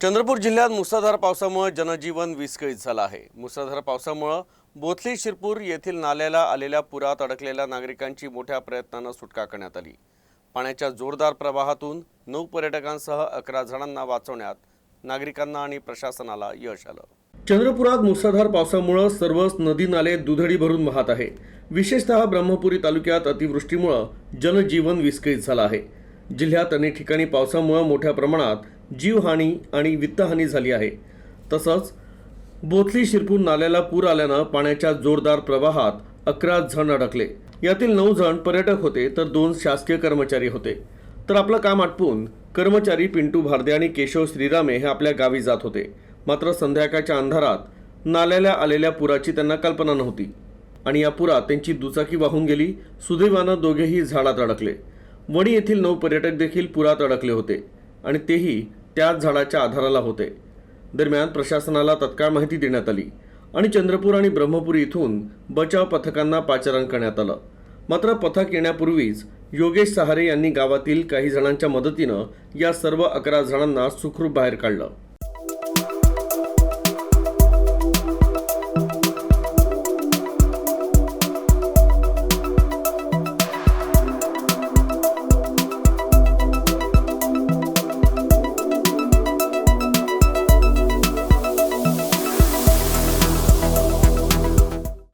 चंद्रपूर जिल्ह्यात मुसळधार पावसामुळे जनजीवन विस्कळीत झालं आहे. मुसळधार पावसामुळं बोथली शिरपूर येथील नाल्याला आलेल्या पुरात अडकलेल्या नागरिकांची मोठ्या प्रयत्नानं सुटका करण्यात आली. पाण्याच्या जोरदार प्रवाहातून नऊ पर्यटकांसह अकरा जणांना वाचवण्यात नागरिकांना आणि प्रशासनाला यश आलं. चंद्रपुरात मुसळधार पावसामुळं सर्वच नदी नाले दुधडी भरून वाहत आहे. विशेषतः ब्रह्मपुरी तालुक्यात अतिवृष्टीमुळं जनजीवन विस्कळीत झालं आहे. जिल्ह्यात अनेक ठिकाणी पावसामुळं मोठ्या प्रमाणात जीवहानी आणि वित्तहानी झाली आहे. तसंच बोथली शिरपूर नाल्याला पूर आल्यानं पाण्याच्या जोरदार प्रवाहात अकरा जण अडकले. यातील नऊ जण पर्यटक होते तर दोन शासकीय कर्मचारी होते. तर आपलं काम आटपून कर्मचारी पिंटू भारदे आणि केशव श्रीरामे हे आपल्या गावी जात होते. मात्र संध्याकाळच्या अंधारात नाल्याला आलेल्या पुराची त्यांना कल्पना नव्हती. आणि या पुरात त्यांची दुचाकी वाहून गेली सुदैवानं दोघेही झाडात अडकले. वणी येथील नऊ पर्यटक देखील पुरात अडकले होते. आणि तेही त्याच झाडाच्या आधाराला होते. दरम्यान प्रशासनाला तत्काळ माहिती देण्यात आली आणि चंद्रपूर आणि ब्रह्मपुरी इथून बचाव पथकांना पाचारण करण्यात आलं. मात्र पथक येण्यापूर्वीच योगेश सहारे यांनी गावातील काही जणांच्या मदतीनं या सर्व अकरा जणांना सुखरूप बाहेर काढलं.